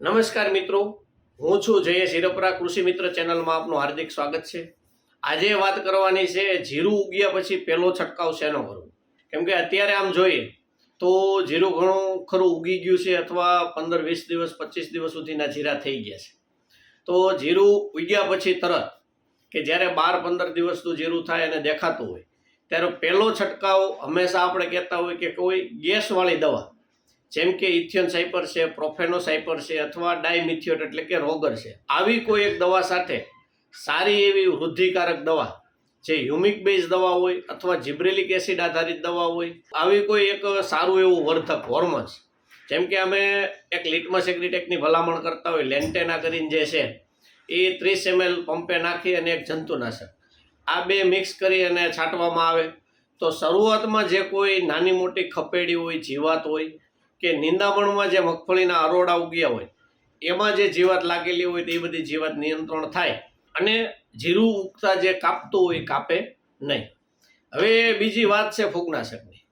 નમસ્કાર મિત્રો. હું છું જયેશ હિરપરા, કૃષિ મિત્ર ચેનલમાં આપનું હાર્દિક સ્વાગત છે. આજે વાત કરવાની છે જીરું ઉગ્યા પછી પહેલો છંટકાવ શેનો કરવો? કેમ કે અત્યારે આમ જોઈએ તો જીરું ઘણું ખરું ઉગી ગયું છે અથવા પંદર, વીસ દિવસ, પચીસ દિવસ સુધીના જીરા થઈ ગયા છે. તો જીરું ઉગ્યા પછી તરત કે જ્યારે બાર, પંદર દિવસનું જીરું થાય અને દેખાતું હોય, ત્યારે પહેલો છંટકાવ હંમેશા આપણે કહેતા હોય કે કોઈ ગેસવાળી દવા જેમ કે ઇથિયન સાયપર છે, પ્રોફેનો સાયપર છે, અથવા ડાયમિથિયોટ એટલે કે રોગર છે. આવી કોઈ એક દવા સાથે સારી એવી વૃદ્ધિકારક દવા, જે હ્યુમિક બેઝ દવા હોય અથવા જીબ્રેલિક એસિડ આધારિત દવા હોય, આવી કોઈ એક સારું એવું વર્ધક, હોર્મોન્સ. જેમ કે અમે એક લિટમસ એગ્રીટેકની ભલામણ કરતા હોય, લેન્ટેના કરીને જે છે, એ ત્રીસ એમએલ પંપે નાખી અને એક જંતુનાશક. આ બે મિક્સ કરી અને છાંટવામાં આવે. તો શરૂઆતમાં જે કોઈ નાની મોટી ખપેડી હોય, જીવાત હોય કે નિંદામણમાં જે મગફળીના અરોડા ઉગ્યા હોય, એમાં જે જીવાત લાગેલી હોય તો બધી જીવાત નિયંત્રણ થાય અને જીરું ઉગતા જે કાપતું હોય એ કાપે નહીં. હવે બીજી વાત છે ફૂગનાશકની.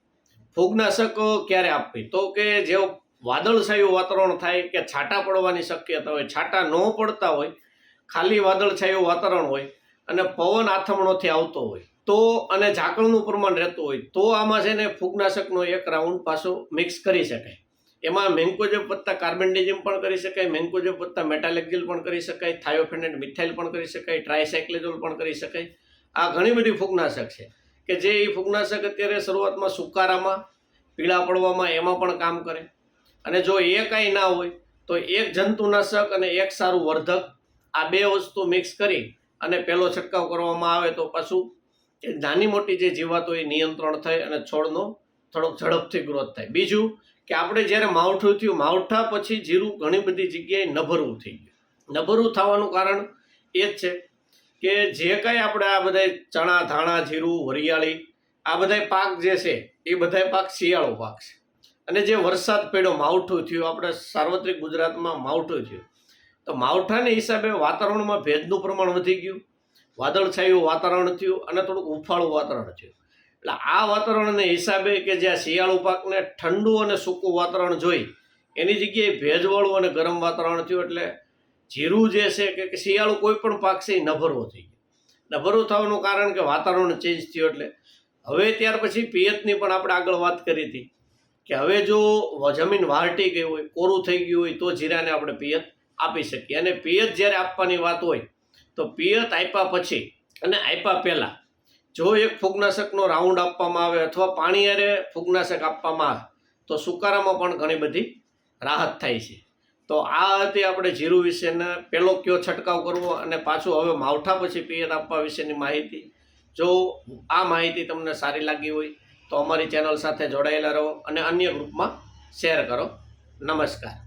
ફૂગનાશક ક્યારે આપવી? તો કે જે વાદળછાયું વાતાવરણ થાય કે છાંટા પડવાની શક્યતા હોય, છાંટા ન પડતા હોય, ખાલી વાદળછાયું વાતાવરણ હોય અને પવન આથમણોથી આવતો હોય તો અને ઝાકળનું પ્રમાણ રહેતું હોય તો આમાં છે ને ફૂગનાશકનો એક રાઉન્ડ પાછો મિક્સ કરી શકાય. એમાં મેન્કોજેબ પત્તા કાર્બનડિઝમ પણ કરી શકાય મેન્કોજેબ પત્તા મેટાલેક્ઝિલ પણ કરી શકાય, થાયોફેનેટ, મિથાઇલ પણ કરી શકાય ટ્રાયસાયક્લેઝોલ પણ કરી શકાય. આ ઘણી બધી ફૂગનાશક છે કે જે એ ફૂગનાશક અત્યારે શરૂઆતમાં સુકારામાં, પીળા પડવામાં એમાં પણ કામ કરે. અને જો એ કાંઈ ના હોય તો એક જંતુનાશક અને એક સારું વર્ધક આ બે વસ્તુ મિક્સ કરી અને પહેલો છંટકાવ કરવામાં આવે તો પાછું કે નાની મોટી જે જીવાતો એ નિયંત્રણ થાય અને છોડનો થોડોક ઝડપથી ગ્રોથ થાય. બીજું કે આપણે જ્યારે માવઠું થયું, માવઠા પછી જીરું ઘણી બધી જગ્યાએ નભરવું થઈ ગયું. નભરવું થવાનું કારણ એ જ છે કે જે કાંઈ આપણે આ બધા ચણા, ધાણા, જીરું, વરિયાળી, આ બધા પાક જે છે, એ બધા પાક શિયાળો પાક છે. અને જે વરસાદ પડ્યો, માવઠું થયું, આપણે સાર્વત્રિક ગુજરાતમાં માવઠું થયું. તો માવઠાને હિસાબે વાતાવરણમાં ભેજનું પ્રમાણ વધી ગયું. વાદળછાયું વાતાવરણ થયું અને થોડુંક ઉફાળું વાતાવરણ થયું એટલે આ વાતાવરણને હિસાબે કે જ્યાં શિયાળુ પાકને ઠંડુ અને સૂકું વાતાવરણ જોઈ, એની જગ્યાએ ભેજવાળું અને ગરમ વાતાવરણ થયું એટલે જીરું જે છે કે શિયાળુ કોઈ પણ પાક છે એ નભરવો થઈ ગયો. નભરવો થવાનું કારણ કે વાતાવરણ ચેન્જ થયું એટલે. હવે ત્યાર પછી પિયતની પણ આપણે આગળ વાત કરી હતી કે હવે જો જમીન વારટી ગઈ હોય, કોરું થઈ ગયું હોય તો જીરાને આપણે પિયત આપી શકીએ. અને પિયત જ્યારે આપવાની વાત હોય તો પિયત આપ્યા પછી અને આપ્યા પહેલાં જો એક ફૂગનાશકનો રાઉન્ડ આપવામાં આવે અથવા પાણી અરે ફૂગનાશક આપવામાં આવે, તો સુકારામાં પણ ઘણી બધી રાહત થાય છે. તો આ હતી આપણે જીરું વિશેના પહેલો કયો છંટકાવ કરવો અને પાછું હવે માવઠા પછી પિયત આપવા વિશેની માહિતી. જો આ માહિતી તમને સારી લાગી હોય, તો અમારી ચેનલ સાથે જોડાયેલા રહો અને અન્ય ગ્રુપમાં શેર કરો. નમસ્કાર.